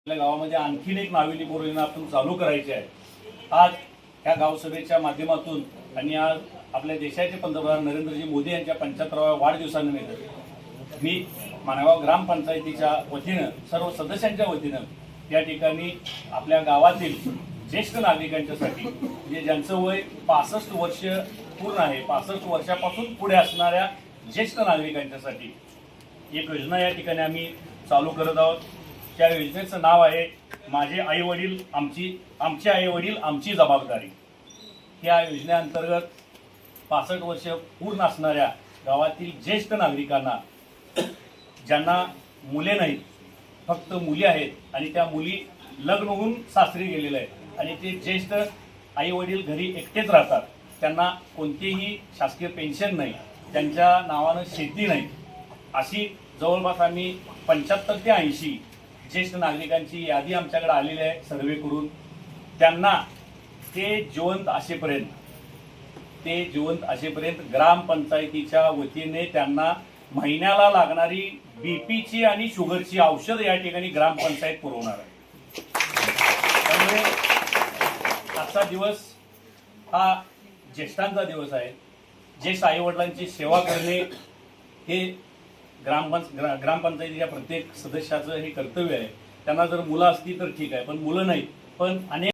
आपल्या गावामध्ये आणखीन एक नाविली योजना आपण चालू करायची आहे. आज ह्या गावसभेच्या माध्यमातून आणि आज आपल्या देशाचे पंतप्रधान नरेंद्रजी मोदी यांच्या पंच्याहत्तराव्या वाढदिवसानिमित्त मी मानगाव ग्रामपंचायतीच्या वतीनं सर्व सदस्यांच्या वतीनं या ठिकाणी आपल्या गावातील ज्येष्ठ नागरिकांच्यासाठी म्हणजे ज्यांचं वय पासष्ट वर्ष पूर्ण आहे पासष्ट वर्षापासून पुढे असणाऱ्या ज्येष्ठ नागरिकांच्यासाठी एक योजना या ठिकाणी आम्ही चालू करत आहोत. त्या योजनेचं नाव आहे माझे आई वडील आमची आमचे आई वडील आमची जबाबदारी. या योजनेअंतर्गत पासष्ट वर्ष पूर्ण असणाऱ्या गावातील ज्येष्ठ नागरिकांना ज्यांना मुले नाहीत फक्त मुली आहेत आणि त्या मुली लग्न होऊन सासरी गेलेल्या आहेत आणि ते ज्येष्ठ आई वडील घरी एकटेच राहतात त्यांना कोणतेही शासकीय पेन्शन नाही त्यांच्या नावानं शेती नाही अशी जवळपास आम्ही पंच्याहत्तर ते ऐंशी ज्येष्ठ नागरिकांची यादी आमच्याकडे आलेली आहे सर्वे करून त्यांना ते जिवंत असेपर्यंत ते जिवंत असेपर्यंत ग्रामपंचायतीच्या वतीने त्यांना महिन्याला लागणारी बीपीची आणि शुगरची औषध या ठिकाणी ग्रामपंचायत पुरवणार आहे. त्यामुळे आजचा दिवस हा ज्येष्ठांचा दिवस आहे. ज्येष्ठ आईवडिलांची सेवा करणे हे ग्रामपंच ग्रा- ग्रामपंचायतीच्या प्रत्येक सदस्याचं हे कर्तव्य आहे. त्यांना जर मुलं असती तर ठीक आहे पण मुलं नाहीत. पण अनेक